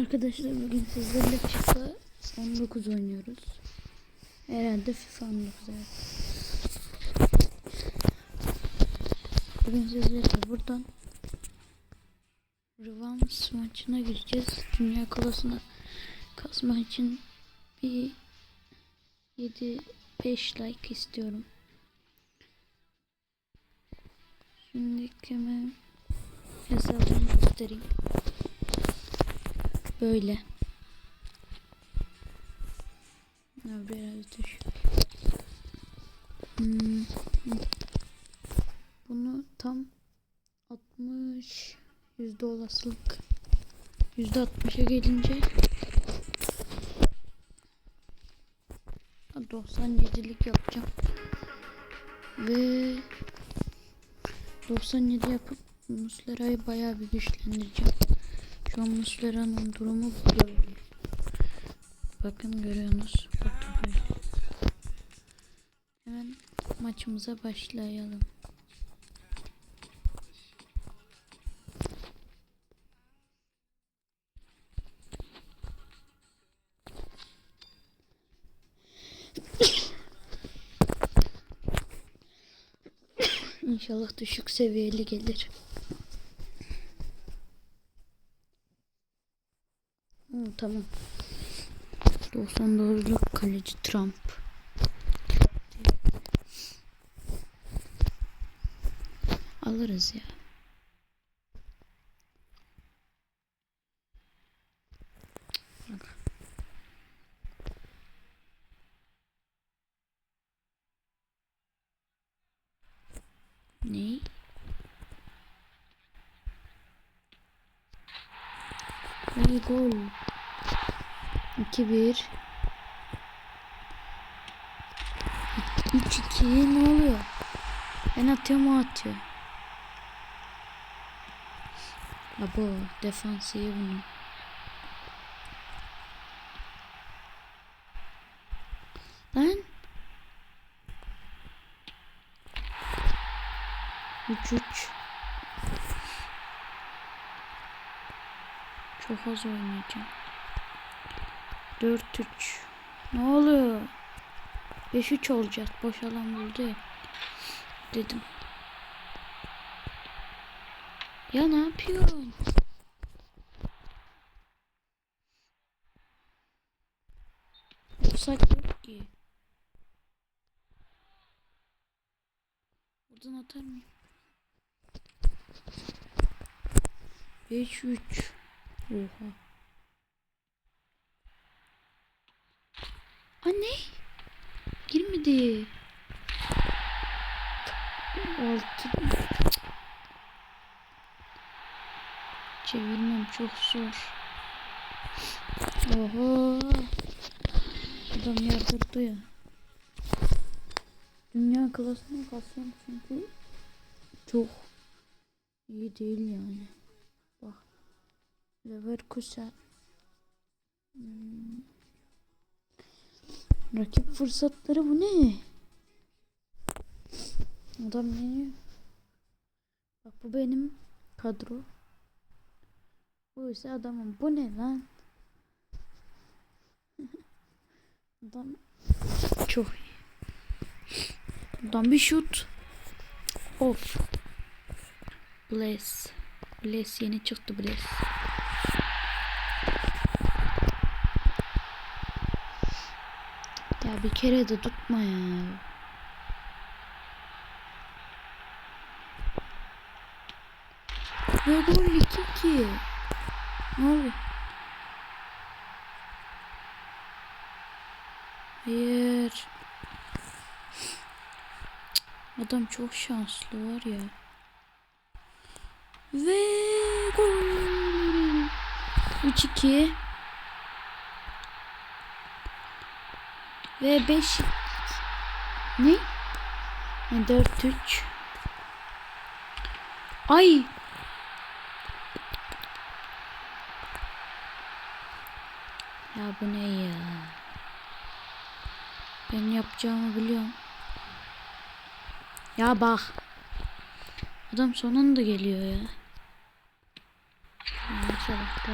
Arkadaşlar bugün sizlerle FIFA 19 oynuyoruz. Herhalde FIFA 19 evet. Bugün sizlerle buradan Revans maçına gireceğiz. Dünya Kupası'na kasmak için bir 7 5 like istiyorum. Şimdi hemen hesabımı göstereyim. Böyle. Biraz düş. Hmm. Bunu tam 60 yüzde olasılık yüzde 60'a gelince 97'lik yapacağım ve 97 yapıp Muslera'yı bayağı bir güçlendireceğim. Şu an Muslera'nın durumu böyle. Bakın görüyorsunuz. Hemen maçımıza başlayalım. İnşallah düşük seviyeli gelir. Tamam. 99'luk kaleci Trump. Alırız ya. Ne? Ve gol. 2-1 3-2 ne oluyor? Ben atıyorum o atıyor. Abo defans iyi bunun. Lan. 3-3 Çok az oynayacağım. 4-3 Ne oluyor? 5-3 olacak. Boş alan buldu. Dedim. Ya ne yapıyorsun? Offside yok ki. Buradan atar mıyım? 5-3 Oha. Anne. Girmedi. Altı. Çevirmem çok zor. Oho. Adam yardırdı ya. Dünya klasını kasıyorum çünkü çok iyi değil yani. Bak. Leverkusen. Hmm. Rakip fırsatları bu ne? Adam ne? Bak bu benim kadro. Bu ise adamın. Bu ne lan? Adam çok iyi. Adam bir şut. Of. Bless. Bless yeni çıktı Bless. Ya bir kere de tutma ya. Ve gol 2-2. Ne oluyor? Hayır. Adam çok şanslı var ya. Ve gol. 3-2. Ve 5 Ne? 4 3 Ay! Ya bu ne ya? Ben yapacağımı biliyorum. Ya bak. Adam sonunda geliyor ya. Maşallah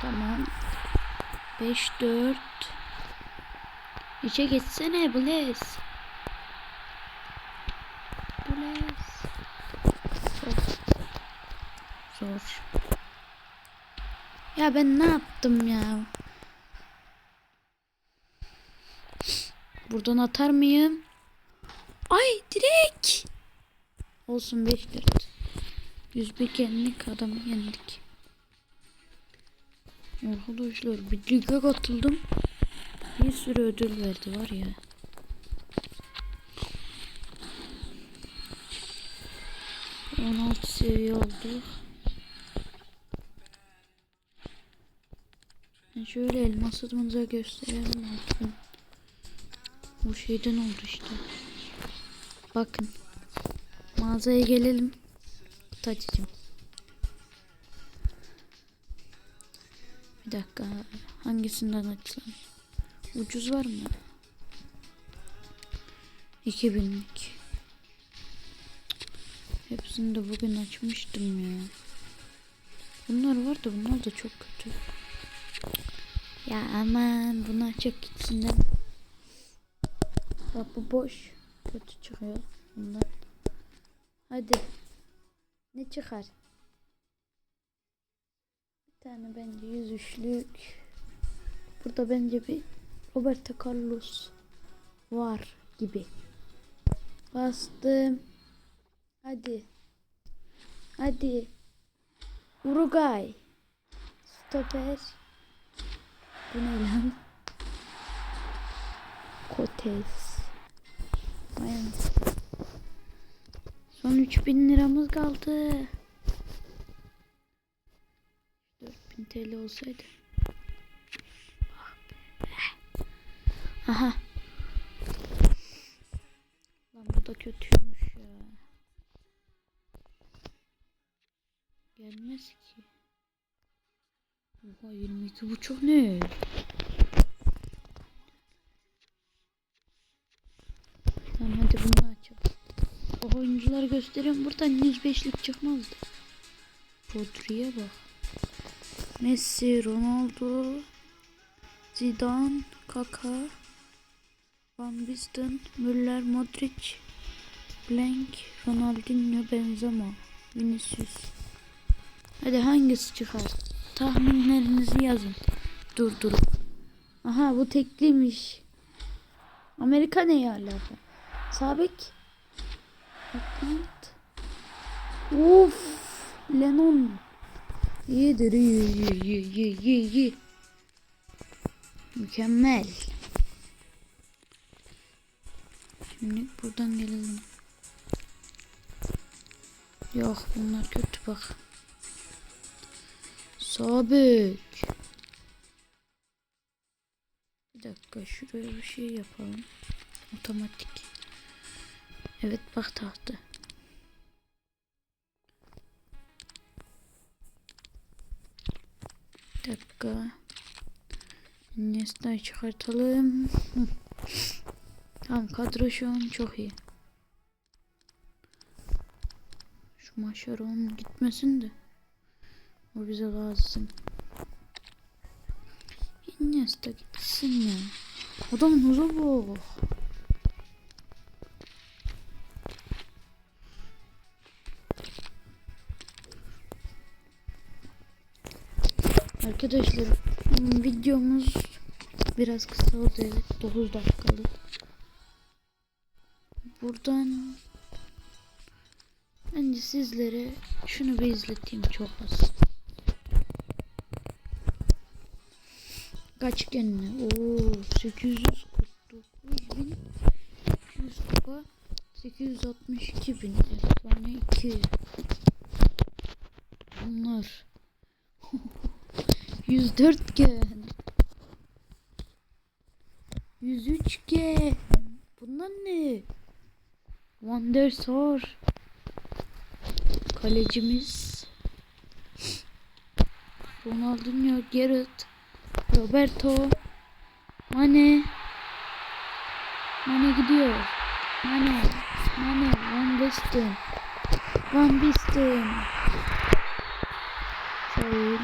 Tamam. 5 4 İçe geçsene Blaze. Blaze. Zor. Zor. Ya ben ne yaptım ya? Buradan atar mıyım? Ay direkt. Olsun 5 4. 101 kendilik adamı yendik. Arkadaşlar bir lige katıldım. Bir sürü ödül verdi var ya. On altı seviye olduk. Ben şöyle elmasımıza gösterelim bakın. Bu şeyden oldu işte. Bakın. Mağazaya gelelim. Açacağım. Bir dakika. Hangisinden açsam? Ucuz var mı? 2000'lik. Hepsini de bugün açmıştım ya. Bunlar var da bunlar da çok kötü. Ya aman bunlar çok gitsinler. Bak bu boş. Kötü çıkıyor bundan. Hadi. Ne çıkar? Bir tane bence yüzüşlük. Burada bence bir Roberto Carlos var gibi. Bastım. Hadi. Hadi. Uruguay. Stoper. Bu ne lan? Kotes. Aynen. Son 3000 liramız kaldı. 4000 TL olsaydı. Aha. Lan bu da kötüymüş ya. Gelmez ki. Oha 22 buçuk ne? Tamam hadi bunu açalım. O oyuncuları göstereyim. Buradan 105'lik çıkmazdı. Rodri'ye bak. Messi, Ronaldo, Zidane, Kaka, Van Basten, Müller, Modric, Blank, Ronaldinho, Benzema, Vinicius. Hadi hangisi çıkar? Tahminlerinizi yazın. Dur dur. Aha bu tekliymiş. Amerika ne ya alaka? Sabek. Atlant. Uf. Lennon. İyi iyi iyi iyi iyi iyi. Mükemmel. Şimdi buradan gelelim. Yok bunlar kötü bak. Sabek. Bir dakika şuraya bir şey yapalım. Otomatik. Evet bak tahtı. Bir dakika. Nesta'yı çıkartalım. Tamam kadro şu an çok iyi. Şu Maşaron gitmesin de. O bize lazım. Iniesta gitsin ya. Adam hızı bu. Arkadaşlar videomuz biraz kısa oldu evet 9 dakikalık. Buradan bence sizlere şunu bir izleteyim çok az. Kaç kendine? Oo 849 bin 200 kupa 862 bin efsane 2 Bunlar 104 gen 103 gen Bunlar ne? Wonder Sor Kalecimiz. Ronaldinho Gerrit Roberto Mane. Mane gidiyor. Mane Mane Van Basten. Van Basten. Şöyle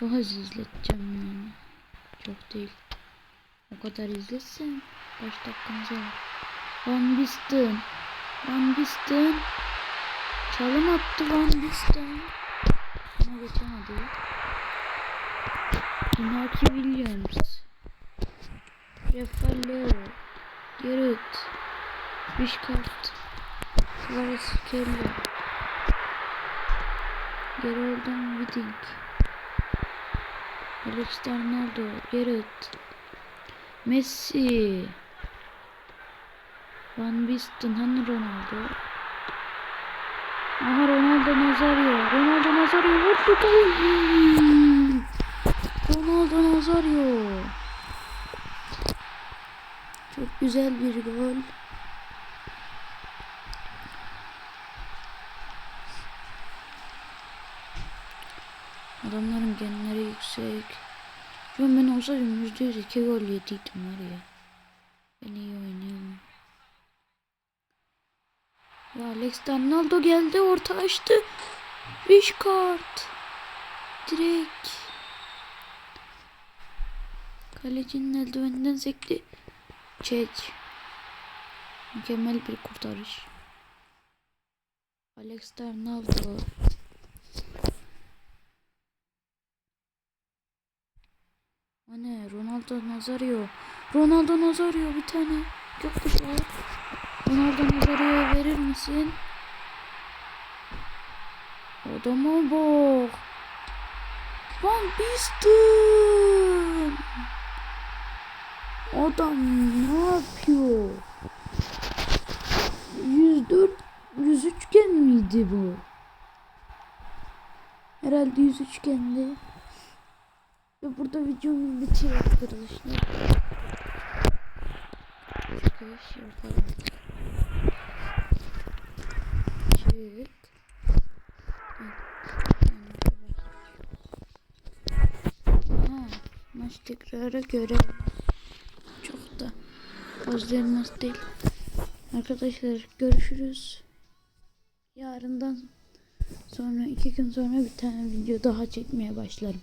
Çok az izleteceğim yani. Çok değil. O kadar izletsem kaç dakikamız var. Van Bisten. Van Bisten. Çalım attı Van Bisten. Ama geçemedi. Inaki Williams. Refalo. Gerrit. Vişkart. Suarez Kelly. Geraldan Vidding. Alex Ronaldo. Gerrit. Messi. Van Bisten. Hani Ronaldo? Aha Ronaldo Nazario. Ronaldo Nazario vurdu. Ronaldo Nazario. Çok güzel bir gol. Adamların genleri yüksek. An ben olsaydım yüzde yüz iki gol yediydim var ya. Ben iyi oynuyorum. Ya Alex Ronaldo geldi orta açtı. Vişkart. Direkt. Kalecinin eldiveninden sekti. Çek. Mükemmel bir kurtarış. Alex Ronaldo. Ne? Ronaldo Nazario. Ronaldo Nazario bir tane. Çok güzel. Ronaldo Nazario'ya verir misin? Adama bak. Van Bisten. Adam ne yapıyor? 104 103 miydi bu? Herhalde 103 gendi. Ve burada videomu bitiyor arkadaşlar. Çıkış yapalım. Çık. Ha, maç tekrarı göre çok da elmas değil. Arkadaşlar görüşürüz. Yarından sonra iki gün sonra bir tane video daha çekmeye başlarım.